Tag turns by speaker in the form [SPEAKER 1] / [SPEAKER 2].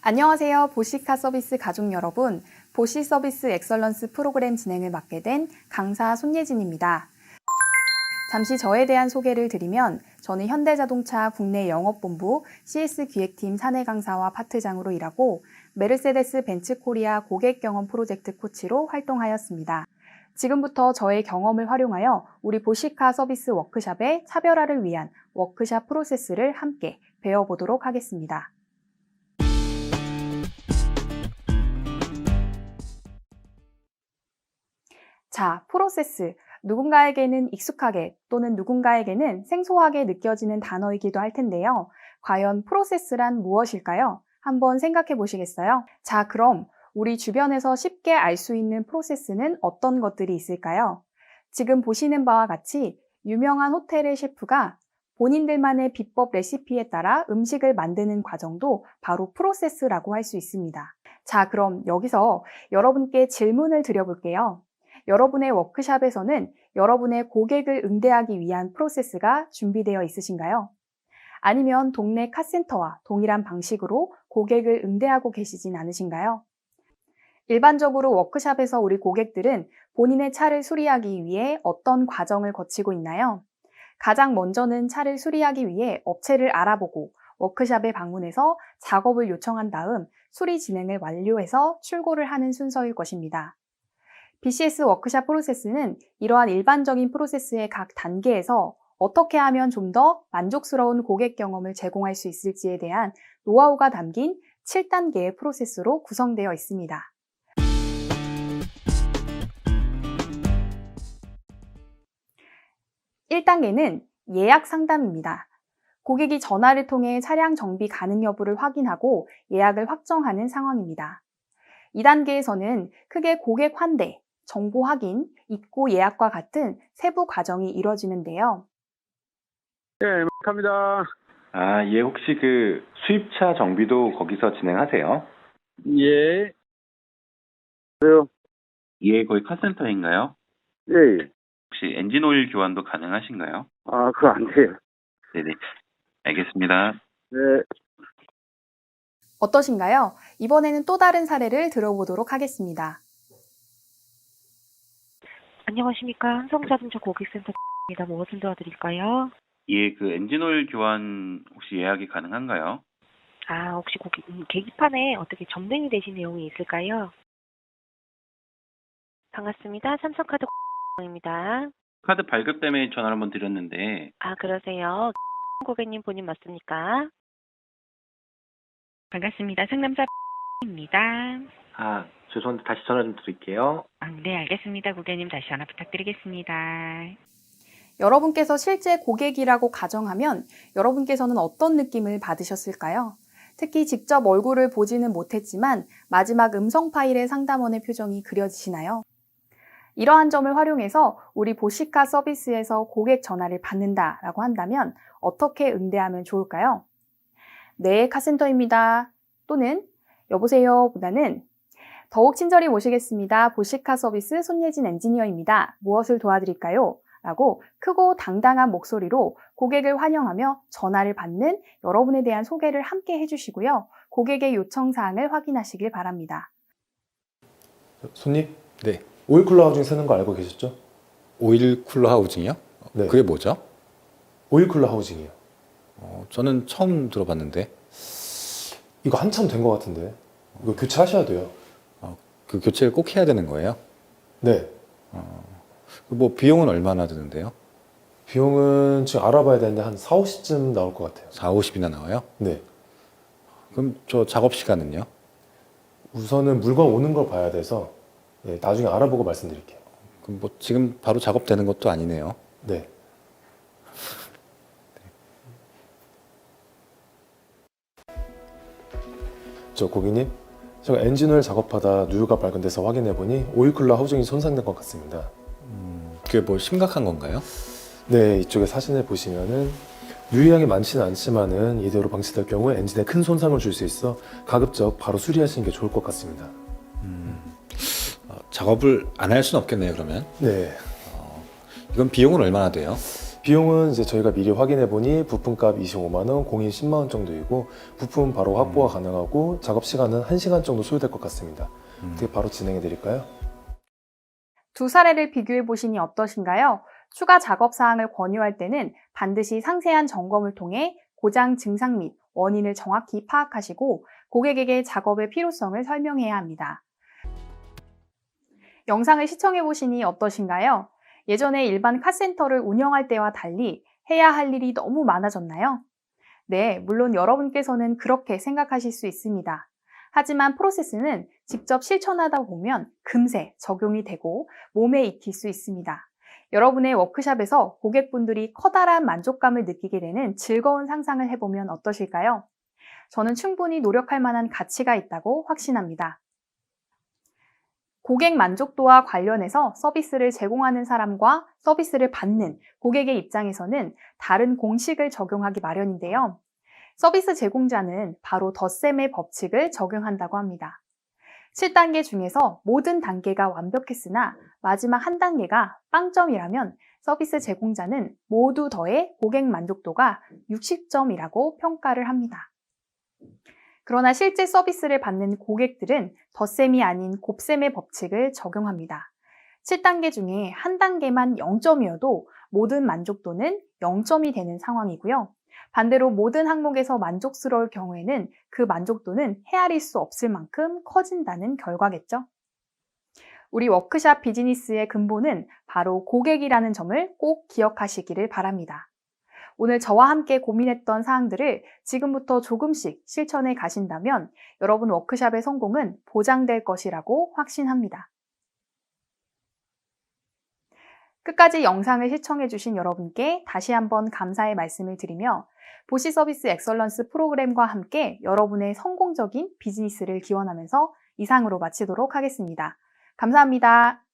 [SPEAKER 1] 안녕하세요. 보시카 서비스 가족 여러분. 보시 서비스 엑설런스 프로그램 진행을 맡게 된 강사 손예진입니다. 잠시 저에 대한 소개를 드리면 저는 현대자동차 국내 영업본부 CS 기획팀 사내 강사와 파트장으로 일하고 메르세데스 벤츠 코리아 고객 경험 프로젝트 코치로 활동하였습니다. 지금부터 저의 경험을 활용하여 우리 보시카 서비스 워크샵의 차별화를 위한 워크샵 프로세스를 함께 배워보도록 하겠습니다. 자, 프로세스. 누군가에게는 익숙하게 또는 누군가에게는 생소하게 느껴지는 단어이기도 할 텐데요. 과연 프로세스란 무엇일까요? 한번 생각해 보시겠어요? 자, 그럼 우리 주변에서 쉽게 알 수 있는 프로세스는 어떤 것들이 있을까요? 지금 보시는 바와 같이 유명한 호텔의 셰프가 본인들만의 비법 레시피에 따라 음식을 만드는 과정도 바로 프로세스라고 할 수 있습니다. 자, 그럼 여기서 여러분께 질문을 드려볼게요. 여러분의 워크샵에서는 여러분의 고객을 응대하기 위한 프로세스가 준비되어 있으신가요? 아니면 동네 카센터와 동일한 방식으로 고객을 응대하고 계시진 않으신가요? 일반적으로 워크샵에서 우리 고객들은 본인의 차를 수리하기 위해 어떤 과정을 거치고 있나요? 가장 먼저는 차를 수리하기 위해 업체를 알아보고 워크샵에 방문해서 작업을 요청한 다음 수리 진행을 완료해서 출고를 하는 순서일 것입니다. BCS 워크샵 프로세스는 이러한 일반적인 프로세스의 각 단계에서 어떻게 하면 좀 더 만족스러운 고객 경험을 제공할 수 있을지에 대한 노하우가 담긴 7단계의 프로세스로 구성되어 있습니다. 일단계는 예약 상담입니다. 고객이 전화를 통해 차량 정비 가능 여부를 확인하고 예약을 확정하는 상황입니다. 2단계에서는 크게 고객 환대, 정보 확인, 입고 예약과 같은 세부 과정이 이뤄지는데요.
[SPEAKER 2] 예, 합니다.
[SPEAKER 3] 아, 예, 혹시 그 수입차 정비도 거기서 진행하세요?
[SPEAKER 2] 예. 그래요?
[SPEAKER 3] 예, 거기 카센터인가요?
[SPEAKER 2] 예, 예.
[SPEAKER 3] 혹시 엔진 오일 교환도 가능하신가요?
[SPEAKER 2] 아, 그거 안 돼요.
[SPEAKER 3] 네네. 알겠습니다.
[SPEAKER 2] 네.
[SPEAKER 1] 어떠신가요? 이번에는 또 다른 사례를 들어보도록 하겠습니다.
[SPEAKER 4] 안녕하십니까. 한성자동차 고객센터입니다. 무엇을 도와드릴까요?
[SPEAKER 3] 예, 그 엔진 오일 교환 혹시 예약이 가능한가요?
[SPEAKER 4] 아, 혹시 고객, 음, 계기판에 어떻게 점등이 되신 내용이 있을까요? 반갑습니다. 삼성카드 입니다.
[SPEAKER 3] 카드 발급 때문에 전화를 한번 드렸는데,
[SPEAKER 4] 아, 그러세요. 고객님 본인 맞습니까?
[SPEAKER 5] 반갑습니다. 상남사입니다.
[SPEAKER 6] 아, 죄송한데 다시 전화 좀 드릴게요.
[SPEAKER 5] 아, 네, 알겠습니다. 고객님 다시 전화 부탁드리겠습니다.
[SPEAKER 1] 여러분께서 실제 고객이라고 가정하면 여러분께서는 어떤 느낌을 받으셨을까요? 특히 직접 얼굴을 보지는 못했지만 마지막 음성 파일의 상담원의 표정이 그려지시나요? 이러한 점을 활용해서 우리 보시카 서비스에서 고객 전화를 받는다라고 한다면 어떻게 응대하면 좋을까요? 네, 카센터입니다. 또는 여보세요 보다는 더욱 친절히 모시겠습니다. 보시카 서비스 손예진 엔지니어입니다. 무엇을 도와드릴까요? 라고 크고 당당한 목소리로 고객을 환영하며 전화를 받는 여러분에 대한 소개를 함께 해주시고요. 고객의 요청사항을 확인하시길 바랍니다.
[SPEAKER 7] 손님,
[SPEAKER 8] 네.
[SPEAKER 7] 오일 쿨러 하우징 쓰는 거 알고 계셨죠?
[SPEAKER 8] 오일 쿨러 하우징이요?
[SPEAKER 7] 네.
[SPEAKER 8] 그게 뭐죠?
[SPEAKER 7] 오일 쿨러 하우징이요.
[SPEAKER 8] 어, 저는 처음 들어봤는데
[SPEAKER 7] 이거 한참 된 것 같은데. 이거 교체하셔야 돼요.
[SPEAKER 8] 그 교체를 꼭 해야 되는 거예요?
[SPEAKER 7] 네.
[SPEAKER 8] 그뭐 비용은 얼마나 드는데요?
[SPEAKER 7] 비용은 지금 알아봐야 되는데 한 4, 50쯤 나올 것 같아요.
[SPEAKER 8] 4, 50이나 나와요?
[SPEAKER 7] 네.
[SPEAKER 8] 그럼 저 작업 시간은요?
[SPEAKER 7] 우선은 물건 오는 걸 봐야 돼서 네, 나중에 알아보고 말씀드릴게요.
[SPEAKER 8] 그럼 뭐 지금 바로 작업되는 것도 아니네요.
[SPEAKER 7] 네. 저 고객님, 제가 엔진오일 작업하다 누유가 발견돼서 확인해 보니 오일 쿨러 하우징이 손상된 것 같습니다.
[SPEAKER 8] 그게 뭐 심각한 건가요?
[SPEAKER 7] 네, 이쪽에 사진을 보시면은 유의량이 많지는 않지만은 이대로 방치될 경우 엔진에 큰 손상을 줄 수 있어 가급적 바로 수리하시는 게 좋을 것 같습니다.
[SPEAKER 8] 어, 작업을 안 할 수는 없겠네요, 그러면.
[SPEAKER 7] 네,
[SPEAKER 8] 이건 비용은 얼마나 돼요?
[SPEAKER 7] 비용은 이제 저희가 미리 확인해 보니 부품값 25만 원, 공인 10만 원 정도이고 부품 바로 확보가 가능하고 작업 시간은 1시간 정도 소요될 것 같습니다.
[SPEAKER 8] 음.
[SPEAKER 7] 어떻게 바로 진행해 드릴까요?
[SPEAKER 1] 두 사례를 비교해 보시니 어떠신가요? 추가 작업 사항을 권유할 때는 반드시 상세한 점검을 통해 고장 증상 및 원인을 정확히 파악하시고 고객에게 작업의 필요성을 설명해야 합니다. 영상을 시청해 보시니 어떠신가요? 예전에 일반 카센터를 운영할 때와 달리 해야 할 일이 너무 많아졌나요? 네, 물론 여러분께서는 그렇게 생각하실 수 있습니다. 하지만 프로세스는 직접 실천하다 보면 금세 적용이 되고 몸에 익힐 수 있습니다. 여러분의 워크샵에서 고객분들이 커다란 만족감을 느끼게 되는 즐거운 상상을 해보면 어떠실까요? 저는 충분히 노력할 만한 가치가 있다고 확신합니다. 고객 만족도와 관련해서 서비스를 제공하는 사람과 서비스를 받는 고객의 입장에서는 다른 공식을 적용하기 마련인데요. 서비스 제공자는 바로 덧셈의 법칙을 적용한다고 합니다. 7단계 중에서 모든 단계가 완벽했으나 마지막 한 단계가 빵점이라면 서비스 제공자는 모두 더해 고객 만족도가 60점이라고 평가를 합니다. 그러나 실제 서비스를 받는 고객들은 덧셈이 아닌 곱셈의 법칙을 적용합니다. 7단계 중에 한 단계만 0점이어도 모든 만족도는 0점이 되는 상황이고요. 반대로 모든 항목에서 만족스러울 경우에는 그 만족도는 헤아릴 수 없을 만큼 커진다는 결과겠죠. 우리 워크샵 비즈니스의 근본은 바로 고객이라는 점을 꼭 기억하시기를 바랍니다. 오늘 저와 함께 고민했던 사항들을 지금부터 조금씩 실천해 가신다면 여러분 워크샵의 성공은 보장될 것이라고 확신합니다. 끝까지 영상을 시청해주신 여러분께 다시 한번 감사의 말씀을 드리며 보시 서비스 엑설런스 프로그램과 함께 여러분의 성공적인 비즈니스를 기원하면서 이상으로 마치도록 하겠습니다. 감사합니다.